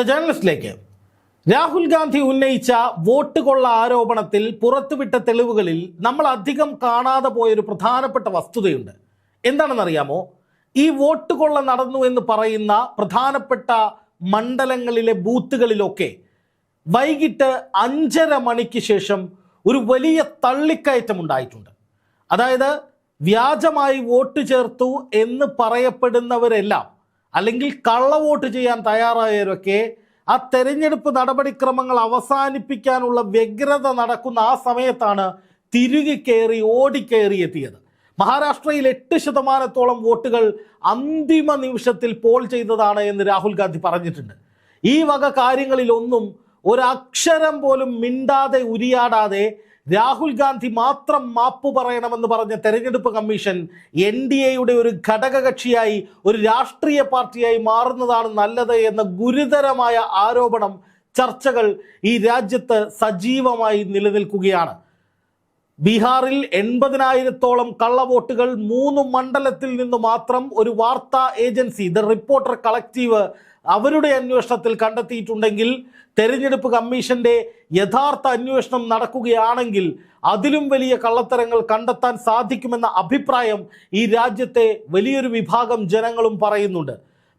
The ജേർണലിസ്റ്റിലേക്ക്. Rahul Gandhi ഉന്നയിച്ച vote കൊള്ള ആരോപണത്തിൽ പുറത്തുവിട്ട തെളിവുകളിൽ നമ്മൾ അധികം കാണാതെ പോയൊരു പ്രധാനപ്പെട്ട വസ്തുതയുണ്ട്. എന്താണെന്നറിയാമോ? ഈ വോട്ട് കൊള്ള നടന്നു എന്ന് പറയുന്ന പ്രധാനപ്പെട്ട മണ്ഡലങ്ങളിലെ ബൂത്തുകളിലൊക്കെ വൈകിട്ട് അഞ്ചര മണിക്ക് ശേഷം ഒരു വലിയ തള്ളിക്കയറ്റം ഉണ്ടായിട്ടുണ്ട്. അതായത് വ്യാജമായി വോട്ട് ചേർത്തു എന്ന് പറയപ്പെടുന്നവരെല്ലാം അല്ലെങ്കിൽ കള്ളവോട്ട് ചെയ്യാൻ തയ്യാറായവരൊക്കെ ആ തെരഞ്ഞെടുപ്പ് നടപടിക്രമങ്ങൾ അവസാനിപ്പിക്കാനുള്ള വ്യഗ്രത നടക്കുന്ന ആ സമയത്താണ് തിരികെ കയറി ഓടിക്കയറി എത്തിയത്. മഹാരാഷ്ട്രയിൽ എട്ട് ശതമാനത്തോളം വോട്ടുകൾ അന്തിമ നിമിഷത്തിൽ പോൾ ചെയ്തതാണ് എന്ന് രാഹുൽ ഗാന്ധി പറഞ്ഞിട്ടുണ്ട്. ഈ വക കാര്യങ്ങളിലൊന്നും ഒരക്ഷരം പോലും മിണ്ടാതെ ഉരിയാടാതെ രാഹുൽ ഗാന്ധി മാത്രം മാപ്പ് പറയണമെന്ന് പറഞ്ഞ തെരഞ്ഞെടുപ്പ് കമ്മീഷൻ എൻ ഡി എയുടെ ഒരു ഘടകകക്ഷിയായി ഒരു രാഷ്ട്രീയ പാർട്ടിയായി മാറുന്നതാണ് നല്ലത് എന്ന ഗുരുതരമായ ആരോപണം ചർച്ചകൾ ഈ രാജ്യത്ത് സജീവമായി നിലനിൽക്കുകയാണ്. ബീഹാറിൽ എൺപതിനായിരത്തോളം കള്ളവോട്ടുകൾ മൂന്ന് മണ്ഡലത്തിൽ നിന്ന് മാത്രം ഒരു വാർത്താ ഏജൻസി ദ റിപ്പോർട്ടർ കളക്റ്റീവ് അവരുടെ അന്വേഷണത്തിൽ കണ്ടെത്തിയിട്ടുണ്ടെങ്കിൽ തെരഞ്ഞെടുപ്പ് കമ്മീഷന്റെ യഥാർത്ഥ അന്വേഷണം നടക്കുകയാണെങ്കിൽ അതിലും വലിയ കള്ളത്തരങ്ങൾ കണ്ടെത്താൻ സാധിക്കുമെന്ന അഭിപ്രായം ഈ രാജ്യത്തെ വലിയൊരു വിഭാഗം ജനങ്ങളും പറയുന്നുണ്ട്.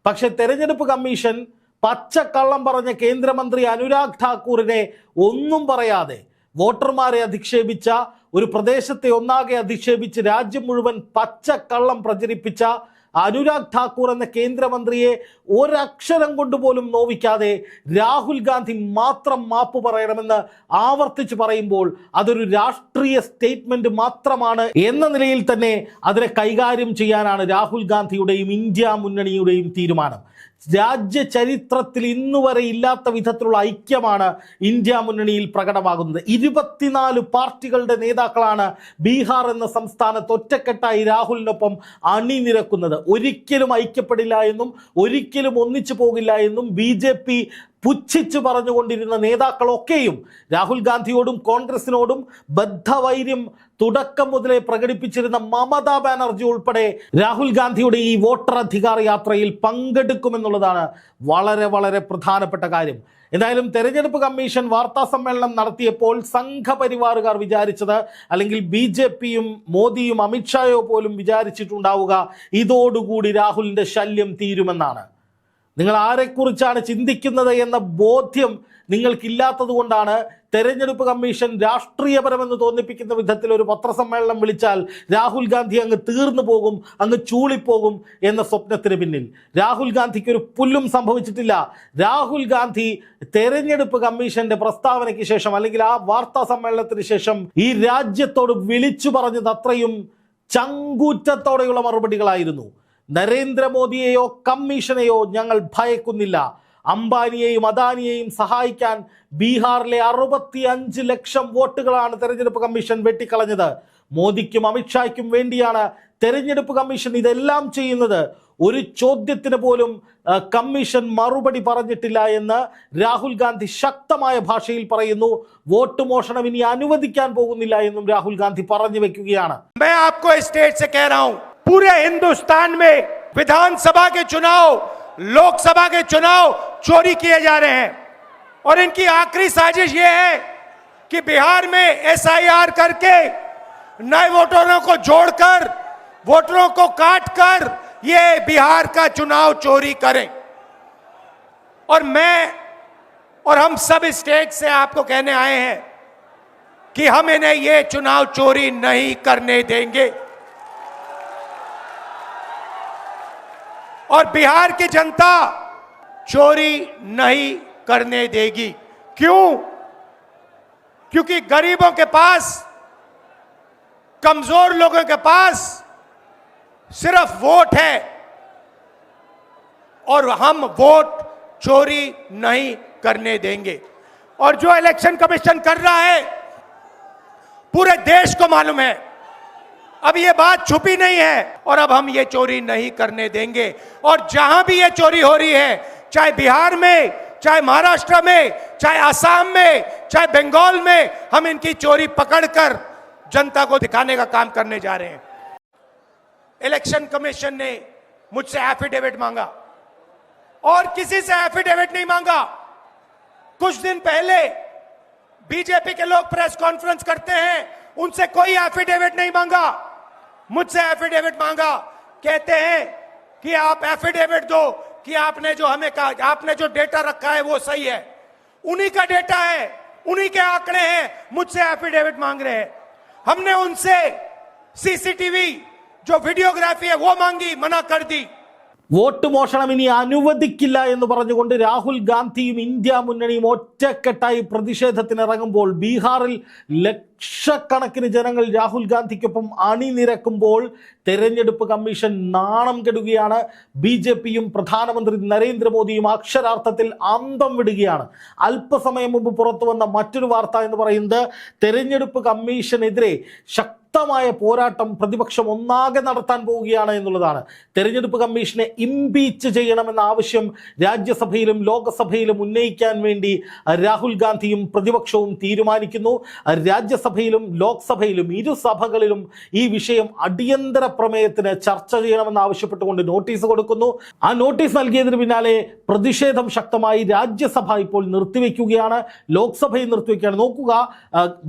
പക്ഷെ തെരഞ്ഞെടുപ്പ് കമ്മീഷൻ പച്ചക്കള്ളം പറഞ്ഞ കേന്ദ്രമന്ത്രി അനുരാഗ് ഠാക്കൂറിനെ ഒന്നും പറയാതെ വോട്ടർമാരെ അധിക്ഷേപിച്ച ഒരു പ്രദേശത്തെ ഒന്നാകെ അധിക്ഷേപിച്ച് രാജ്യം മുഴുവൻ പച്ചക്കള്ളം പ്രചരിപ്പിച്ച അനുരാഗ് ഠാക്കൂർ എന്ന കേന്ദ്രമന്ത്രിയെ ഒരക്ഷരം കൊണ്ടുപോലും നോവിക്കാതെ രാഹുൽ ഗാന്ധി മാത്രം മാപ്പ് പറയണമെന്ന് ആവർത്തിച്ച് പറയുമ്പോൾ അതൊരു രാഷ്ട്രീയ സ്റ്റേറ്റ്മെന്റ് മാത്രമാണ് എന്ന നിലയിൽ തന്നെ അതിനെ കൈകാര്യം ചെയ്യാനാണ് രാഹുൽ ഗാന്ധിയുടെയും ഇന്ത്യ മുന്നണിയുടെയും തീരുമാനം. രാജ്യ ചരിത്രത്തിൽ ഇന്നു വരെ ഇല്ലാത്ത വിധത്തിലുള്ള ഐക്യമാണ് ഇന്ത്യ മുന്നണിയിൽ പ്രകടമാകുന്നത്. ഇരുപത്തിനാല് പാർട്ടികളുടെ നേതാക്കളാണ് ബീഹാർ എന്ന സംസ്ഥാനത്ത് ഒറ്റക്കെട്ടായി രാഹുലിനൊപ്പം അണിനിരക്കുന്നത്. ഒരിക്കലും ഐക്യപ്പെടില്ല എന്നും ഒരിക്കലും ഒന്നിച്ചു പോകില്ല എന്നും ബി പുച്ഛിച്ചു പറഞ്ഞുകൊണ്ടിരുന്ന നേതാക്കളൊക്കെയും രാഹുൽ ഗാന്ധിയോടും കോൺഗ്രസിനോടും ബദ്ധവൈര്യം തുടക്കം മുതലേ പ്രകടിപ്പിച്ചിരുന്ന മമതാ ബാനർജി ഉൾപ്പെടെ രാഹുൽ ഗാന്ധിയുടെ ഈ വോട്ടർ അധികാര യാത്രയിൽ പങ്കെടുക്കുമെന്നുള്ളതാണ് വളരെ വളരെ പ്രധാനപ്പെട്ട കാര്യം. എന്തായാലും തെരഞ്ഞെടുപ്പ് കമ്മീഷൻ വാർത്താ സമ്മേളനം നടത്തിയപ്പോൾ സംഘപരിവാറുകാർ വിചാരിച്ചത് അല്ലെങ്കിൽ ബി ജെ പിയും മോദിയും അമിത്ഷായോ പോലും വിചാരിച്ചിട്ടുണ്ടാവുക ഇതോടുകൂടി രാഹുലിന്റെ ശല്യം തീരുമെന്നാണ്. നിങ്ങൾ ആരെക്കുറിച്ചാണ് ചിന്തിക്കുന്നത് എന്ന ബോധ്യം നിങ്ങൾക്കില്ലാത്തത് കൊണ്ടാണ് തെരഞ്ഞെടുപ്പ് കമ്മീഷൻ രാഷ്ട്രീയപരമെന്ന് തോന്നിപ്പിക്കുന്ന വിധത്തിൽ ഒരു പത്രസമ്മേളനം വിളിച്ചാൽ രാഹുൽ ഗാന്ധി അങ്ങ് തീർന്നു പോകും അങ്ങ് ചൂളിപ്പോകും എന്ന സ്വപ്നത്തിന് പിന്നിൽ. രാഹുൽ ഗാന്ധിക്ക് ഒരു പുല്ലും സംഭവിച്ചിട്ടില്ല. രാഹുൽ ഗാന്ധി തെരഞ്ഞെടുപ്പ് കമ്മീഷന്റെ പ്രസ്താവനയ്ക്ക് ശേഷം അല്ലെങ്കിൽ ആ വാർത്താ സമ്മേളനത്തിന് ശേഷം ഈ രാജ്യത്തോട് വിളിച്ചു പറഞ്ഞത് അത്രയും ചങ്കൂറ്റത്തോടെയുള്ള മറുപടികളായിരുന്നു. നരേന്ദ്രമോദിയെയോ കമ്മീഷനെയോ ഞങ്ങൾ ഭയക്കുന്നില്ല. അംബാനിയെയും അദാനിയെയും സഹായിക്കാൻ ബീഹാറിലെ അറുപത്തി അഞ്ച് ലക്ഷം വോട്ടുകളാണ് തെരഞ്ഞെടുപ്പ് കമ്മീഷൻ വെട്ടിക്കളഞ്ഞത്. മോദിക്കും അമിത്ഷായ്ക്കും വേണ്ടിയാണ് തെരഞ്ഞെടുപ്പ് കമ്മീഷൻ ഇതെല്ലാം ചെയ്യുന്നത്. ഒരു ചോദ്യത്തിന് പോലും കമ്മീഷൻ മറുപടി പറഞ്ഞിട്ടില്ല എന്ന് രാഹുൽ ഗാന്ധി ശക്തമായ ഭാഷയിൽ പറയുന്നു. വോട്ട് മോഷണം ഇനി അനുവദിക്കാൻ പോകുന്നില്ല എന്നും രാഹുൽ ഗാന്ധി പറഞ്ഞു വെക്കുകയാണ്. पूरे हिंदुस्तान में विधानसभा के चुनाव, लोकसभा के चुनाव चोरी किए जा रहे हैं। और इनकी आखिरी साजिश ये है कि बिहार में एसआईआर करके नए वोटरों को जोड़कर, वोटरों को काट कर ये बिहार का चुनाव चोरी करें। और मैं और हम सब स्टेट से आपको कहने आए हैं कि हम इन्हें ये चुनाव चोरी नहीं करने देंगे। और बिहार की जनता चोरी नहीं करने देगी। क्यों? क्योंकि गरीबों के पास, कमज़ोर लोगों के पास सिर्फ़ वोट है और हम वोट चोरी नहीं करने देंगे। और जो इलेक्शन कमीशन कर रहा है, पूरे देश को मालूम है अब ये बात छुपी नहीं है और अब हम ये चोरी नहीं करने देंगे। और जहाँ भी ये चोरी हो रही है, चाहे बिहार में, चाहे महाराष्ट्र में, चाहे आसाम में, चाहे बंगाल में, हम इनकी चोरी पकड़कर जनता को दिखाने का काम करने जा रहे हैं। इलेक्शन कमीशन ने मुझसे एफिडेविट मांगा। और किसी से एफिडेविट नहीं मांगा। कुछ दिन पहले बीजेपी के लोग प्रेस कॉन्फ्रेंस करते हैं, उनसे कोई एफिडेविट नहीं मांगा। मुझसे एफिडेविट मांगा। कहते हैं कि आप एफिडेविट दो, कि आपने जो हमें कहा, आपने जो डेटा रखा है वो सही है। उन्हीं का डेटा है, उन्हीं के आंकड़े हैं, मुझसे एफिडेविट मांग रहे हैं। हमने उनसे सीसीटीवी जो वीडियोग्राफी है, वो मांगी, मना कर दी। വോട്ട് മോഷണം ഇനി അനുവദിക്കില്ല എന്ന് പറഞ്ഞുകൊണ്ട് രാഹുൽ ഗാന്ധിയും ഇന്ത്യ മുന്നണിയും ഒറ്റക്കെട്ടായി പ്രതിഷേധത്തിനിറങ്ങുമ്പോൾ ബീഹാറിൽ ലക്ഷക്കണക്കിന് ജനങ്ങൾ രാഹുൽ ഗാന്ധിക്കൊപ്പം അണിനിരക്കുമ്പോൾ തെരഞ്ഞെടുപ്പ് കമ്മീഷൻ നാണം കെടുകയാണ്. ബി ജെ പിയും പ്രധാനമന്ത്രി നരേന്ദ്രമോദിയും അക്ഷരാർത്ഥത്തിൽ അന്തം വിടുകയാണ്. അല്പസമയം മുമ്പ് പുറത്തു വന്ന മറ്റൊരു വാർത്ത എന്ന് പറയുന്നത് തെരഞ്ഞെടുപ്പ് കമ്മീഷനെതിരെ ശക്തമായ പോരാട്ടം പ്രതിപക്ഷം ഒന്നാകെ നടത്താൻ പോവുകയാണ് എന്നുള്ളതാണ്. തെരഞ്ഞെടുപ്പ് കമ്മീഷനെ ഇംപീച്ച് ചെയ്യണമെന്ന ആവശ്യം രാജ്യസഭയിലും ലോകസഭയിലും ഉന്നയിക്കാൻ വേണ്ടി രാഹുൽ ഗാന്ധിയും പ്രതിപക്ഷവും തീരുമാനിക്കുന്നു. രാജ്യസഭയിലും ലോക്സഭയിലും ഇരു സഭകളിലും ഈ വിഷയം അടിയന്തര പ്രമേയത്തിന് ചർച്ച ചെയ്യണമെന്ന് ആവശ്യപ്പെട്ടുകൊണ്ട് നോട്ടീസ് കൊടുക്കുന്നു. ആ നോട്ടീസ് നൽകിയതിന് പിന്നാലെ പ്രതിഷേധം ശക്തമായി രാജ്യസഭ ഇപ്പോൾ നിർത്തിവെക്കുകയാണ്. ലോക്സഭയും നിർത്തിവെക്കുകയാണ്. നോക്കുക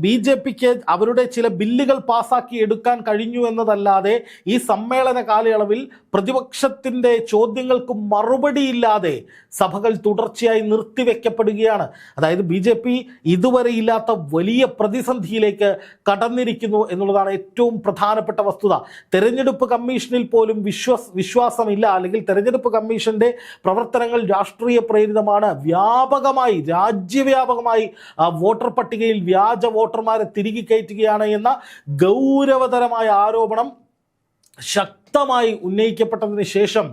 ബി ജെ പിക്ക് അവരുടെ ചില ബില്ലുകൾ പാസാക്കി എടുക്കാൻ കഴിഞ്ഞു എന്നതല്ലാതെ ഈ സമ്മേളന കാലയളവിൽ പ്രതിപക്ഷത്തിന്റെ ചോദ്യങ്ങൾക്ക് മറുപടിയില്ലാതെ സഭകൾ തുടർച്ചയായി നിർത്തിവെക്കപ്പെടുകയാണ്. അതായത് ബി ജെ പി ഇതുവരെ ഇല്ലാത്ത വലിയ പ്രതിസന്ധിയിലേക്ക് കടന്നിരിക്കുന്നു എന്നുള്ളതാണ് ഏറ്റവും പ്രധാനപ്പെട്ട വസ്തുത. തെരഞ്ഞെടുപ്പ് കമ്മീഷനിൽ പോലും വിശ്വാസ വിശ്വാസമില്ല. അല്ലെങ്കിൽ തെരഞ്ഞെടുപ്പ് കമ്മീഷന്റെ പ്രവർത്തനങ്ങൾ രാഷ്ട്രീയ പ്രേരിതമാണ്. വ്യാപകമായി രാജ്യവ്യാപകമായി വോട്ടർ പട്ടികയിൽ വ്യാജ വോട്ടർമാരെ തിരികെ കയറ്റുകയാണ് എന്ന ഗൗരവതരമായ ആരോപണം ശക്തമായി ഉന്നയിക്കപ്പെട്ടതിന് ശേഷം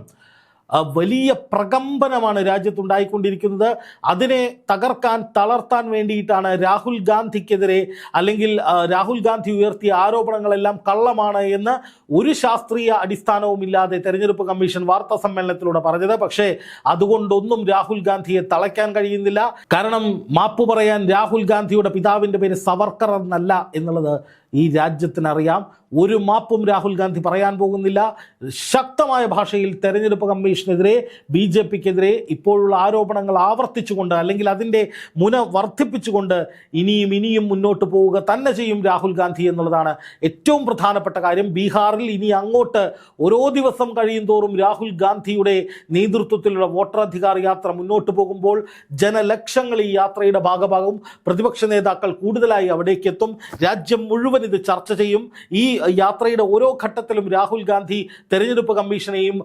വലിയ പ്രകമ്പനമാണ് രാജ്യത്തുണ്ടായിക്കൊണ്ടിരിക്കുന്നത്. അതിനെ തകർക്കാൻ തളർത്താൻ വേണ്ടിയിട്ടാണ് രാഹുൽ ഗാന്ധിക്കെതിരെ അല്ലെങ്കിൽ രാഹുൽ ഗാന്ധി ഉയർത്തിയ ആരോപണങ്ങളെല്ലാം കള്ളമാണ് എന്ന് ഒരു ശാസ്ത്രീയ അടിസ്ഥാനവുമില്ലാതെ തെരഞ്ഞെടുപ്പ് കമ്മീഷൻ വാർത്താ സമ്മേളനത്തിലൂടെ പറഞ്ഞത്. പക്ഷേ അതുകൊണ്ടൊന്നും രാഹുൽ ഗാന്ധിയെ തളയ്ക്കാൻ കഴിയുന്നില്ല. കാരണം മാപ്പ് പറയാൻ രാഹുൽ ഗാന്ധിയുടെ പിതാവിന്റെ പേര് സവർക്കർ എന്നല്ല എന്നുള്ളത് ഈ രാജ്യത്തിനറിയാം. ഒരു മാപ്പും രാഹുൽ ഗാന്ധി പറയാൻ പോകുന്നില്ല. ശക്തമായ ഭാഷയിൽ തെരഞ്ഞെടുപ്പ് കമ്മീഷനെതിരെ ബി ജെ പിക്കെതിരെ ഇപ്പോഴുള്ള ആരോപണങ്ങൾ ആവർത്തിച്ചുകൊണ്ട് അല്ലെങ്കിൽ അതിന്റെ മുന വർദ്ധിപ്പിച്ചുകൊണ്ട് ഇനിയും ഇനിയും മുന്നോട്ട് പോവുക തന്നെ ചെയ്യും രാഹുൽ ഗാന്ധി എന്നുള്ളതാണ് ഏറ്റവും പ്രധാനപ്പെട്ട കാര്യം. ബീഹാറിൽ ഇനി അങ്ങോട്ട് ഓരോ ദിവസം കഴിയും തോറും രാഹുൽ ഗാന്ധിയുടെ നേതൃത്വത്തിലുള്ള വോട്ടറധികാർ യാത്ര മുന്നോട്ട് പോകുമ്പോൾ ജനലക്ഷങ്ങൾ ഈ യാത്രയുടെ ഭാഗമാകും. പ്രതിപക്ഷ നേതാക്കൾ കൂടുതലായി അവിടേക്കെത്തും. രാജ്യം മുഴുവൻ ഇത് ചർച്ച ചെയ്യും. ഈ യാത്രയുടെ ഓരോ ഘട്ടത്തിലും രാഹുൽ ഗാന്ധി തെരഞ്ഞെടുപ്പ് കമ്മീഷനെയും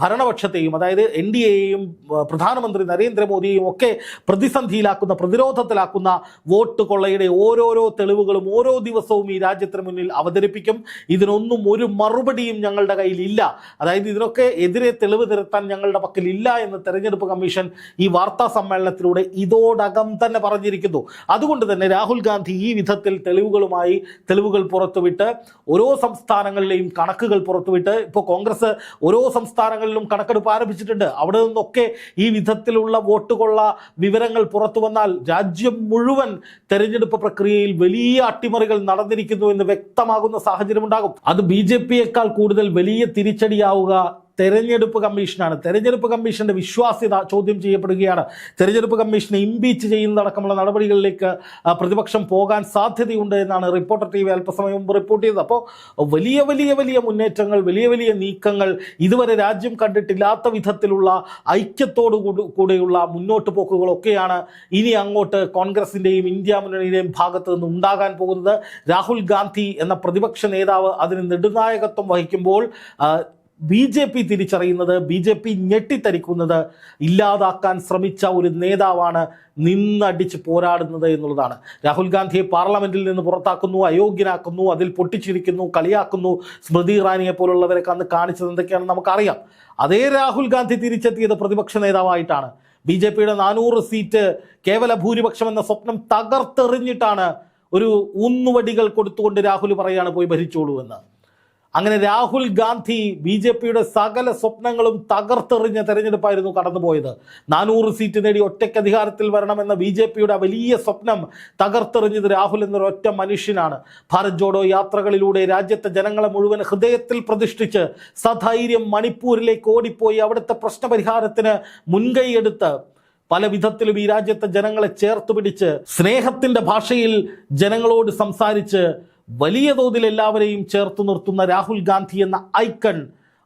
ഭരണപക്ഷത്തെയും അതായത് എൻ ഡി എയെയും പ്രധാനമന്ത്രി നരേന്ദ്രമോദിയെയും ഒക്കെ പ്രതിസന്ധിയിലാക്കുന്ന പ്രതിരോധത്തിലാക്കുന്ന വോട്ട് കൊള്ളയുടെ ഓരോരോ തെളിവുകളും ഓരോ ദിവസവും ഈ രാജ്യത്തിന് മുന്നിൽ അവതരിപ്പിക്കും. ഇതിനൊന്നും ഒരു മറുപടിയും ഞങ്ങളുടെ കയ്യിൽ ഇല്ല അതായത് ഇതിനൊക്കെ എതിരെ തെളിവ് നിരത്താൻ ഞങ്ങളുടെ പക്കൽ ഇല്ല എന്ന് തെരഞ്ഞെടുപ്പ് കമ്മീഷൻ ഈ വാർത്താ സമ്മേളനത്തിലൂടെ ഇതോടകം തന്നെ പറഞ്ഞിരിക്കുന്നു. അതുകൊണ്ട് തന്നെ രാഹുൽ ഗാന്ധി ഈ വിധത്തിൽ തെളിവുകളുമായി തെളിവുകൾ പുറത്തുവിട്ട് ഓരോ സംസ്ഥാനങ്ങളിലെയും കണക്കുകൾ പുറത്തുവിട്ട് ഇപ്പോൾ കോൺഗ്രസ് ഓരോ സംസ്ഥാനങ്ങളിലും കണക്കെടുപ്പ് ആരംഭിച്ചിട്ടുണ്ട്. അവിടെ നിന്നൊക്കെ ഈ വിധത്തിലുള്ള വോട്ട് കൊള്ള വിവരങ്ങൾ പുറത്തു വന്നാൽ രാജ്യം മുഴുവൻ തെരഞ്ഞെടുപ്പ് പ്രക്രിയയിൽ വലിയ അട്ടിമറികൾ നടന്നിരിക്കുന്നു എന്ന് വ്യക്തമാകുന്ന സാഹചര്യം ഉണ്ടാകും അത് ബി ജെ പിയേക്കാൾ കൂടുതൽ വലിയ തിരിച്ചടിയാവുക തെരഞ്ഞെടുപ്പ് കമ്മീഷനാണ്. തെരഞ്ഞെടുപ്പ് കമ്മീഷന്റെ വിശ്വാസ്യത ചോദ്യം ചെയ്യപ്പെടുകയാണ്. തെരഞ്ഞെടുപ്പ് കമ്മീഷനെ ഇംപീച്ച് ചെയ്യുന്നതടക്കമുള്ള നടപടികളിലേക്ക് പ്രതിപക്ഷം പോകാൻ സാധ്യതയുണ്ട് എന്നാണ് റിപ്പോർട്ടർ ടി വി അല്പസമയം മുമ്പ് റിപ്പോർട്ട് ചെയ്തത്. അപ്പോൾ വലിയ വലിയ വലിയ മുന്നേറ്റങ്ങൾ വലിയ വലിയ നീക്കങ്ങൾ ഇതുവരെ രാജ്യം കണ്ടിട്ടില്ലാത്ത വിധത്തിലുള്ള ഐക്യത്തോടു കൂടി- കൂടെയുള്ള മുന്നോട്ട് പോക്കുകളൊക്കെയാണ് ഇനി അങ്ങോട്ട് കോൺഗ്രസിന്റെയും ഇന്ത്യ മുന്നണിയുടെയും ഭാഗത്ത് നിന്ന് ഉണ്ടാകാൻ പോകുന്നത്. രാഹുൽ ഗാന്ധി എന്ന പ്രതിപക്ഷ നേതാവ് അതിന് നെടുനായകത്വം വഹിക്കുമ്പോൾ ബി ജെ പി തിരിച്ചറിയുന്നത് ബി ജെ പി ഞെട്ടിത്തരിക്കുന്നത് ഇല്ലാതാക്കാൻ ശ്രമിച്ച ഒരു നേതാവാണ് നിന്നടിച്ച് പോരാടുന്നത് എന്നുള്ളതാണ്. രാഹുൽ ഗാന്ധിയെ പാർലമെന്റിൽ നിന്ന് പുറത്താക്കുന്നു അയോഗ്യനാക്കുന്നു അതിൽ പൊട്ടിച്ചിരിക്കുന്നു കളിയാക്കുന്നു. സ്മൃതി ഇറാനിയെ പോലുള്ളവരൊക്കെ അന്ന് കാണിച്ചത് എന്തൊക്കെയാണെന്ന് നമുക്കറിയാം. അതേ രാഹുൽ ഗാന്ധി തിരിച്ചെത്തിയത് പ്രതിപക്ഷ നേതാവായിട്ടാണ്. ബി ജെ പിയുടെ നാനൂറ് സീറ്റ് കേവല ഭൂരിപക്ഷം എന്ന സ്വപ്നം തകർത്തെറിഞ്ഞിട്ടാണ് ഒരു ഊന്നുവടികൾ കൊടുത്തുകൊണ്ട് രാഹുൽ പറയാണ് പോയി ഭരിച്ചോളൂ എന്ന്. അങ്ങനെ രാഹുൽ ഗാന്ധി ബി ജെ പിയുടെ സകല സ്വപ്നങ്ങളും തകർത്തെറിഞ്ഞ തെരഞ്ഞെടുപ്പായിരുന്നു കടന്നുപോയത്. നാനൂറ് സീറ്റ് നേടി ഒറ്റയ്ക്ക് അധികാരത്തിൽ വരണമെന്ന ബി ജെ പിയുടെ വലിയ സ്വപ്നം തകർത്തെറിഞ്ഞത് രാഹുൽ എന്നൊരൊറ്റ മനുഷ്യനാണ്. ഭാരത് ജോഡോ യാത്രകളിലൂടെ രാജ്യത്തെ ജനങ്ങളെ മുഴുവൻ ഹൃദയത്തിൽ പ്രതിഷ്ഠിച്ച് സധൈര്യം മണിപ്പൂരിലേക്ക് ഓടിപ്പോയി അവിടുത്തെ പ്രശ്നപരിഹാരത്തിന് മുൻകൈയെടുത്ത് പല വിധത്തിലും ഈ രാജ്യത്തെ ജനങ്ങളെ ചേർത്ത് പിടിച്ച് സ്നേഹത്തിന്റെ ഭാഷയിൽ ജനങ്ങളോട് സംസാരിച്ച് വലിയ തോതിൽ എല്ലാവരെയും ചേർത്ത് നിർത്തുന്ന രാഹുൽ ഗാന്ധി എന്ന ഐക്കൺ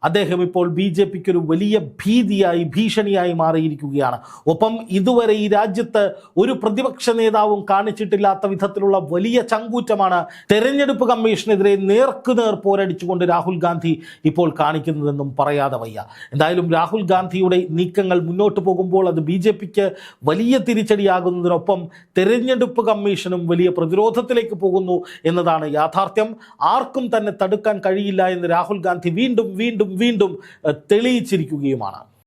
അദ്ദേഹം ഇപ്പോൾ ബി ജെ പിക്ക് ഒരു വലിയ ഭീതിയായി ഭീഷണിയായി മാറിയിരിക്കുകയാണ്. ഒപ്പം ഇതുവരെ ഈ രാജ്യത്ത് ഒരു പ്രതിപക്ഷ നേതാവും കാണിച്ചിട്ടില്ലാത്ത വിധത്തിലുള്ള വലിയ ചങ്കൂറ്റമാണ് തെരഞ്ഞെടുപ്പ് കമ്മീഷനെതിരെ നേർക്കുനേർ പോരടിച്ചുകൊണ്ട് രാഹുൽ ഗാന്ധി ഇപ്പോൾ കാണിക്കുന്നതെന്നും പറയാതെ വയ്യ. എന്തായാലും രാഹുൽ ഗാന്ധിയുടെ നീക്കങ്ങൾ മുന്നോട്ട് പോകുമ്പോൾ അത് ബി ജെ പിക്ക് വലിയ തിരിച്ചടിയാകുന്നതിനൊപ്പം തെരഞ്ഞെടുപ്പ് കമ്മീഷനും വലിയ പ്രതിരോധത്തിലേക്ക് പോകുന്നു എന്നതാണ് യാഥാർത്ഥ്യം. ആർക്കും തന്നെ തടുക്കാൻ കഴിയില്ല എന്ന് രാഹുൽ ഗാന്ധി വീണ്ടും വീണ്ടും വീണ്ടും തെളിയിച്ചിരിക്കുകയുമാണ്.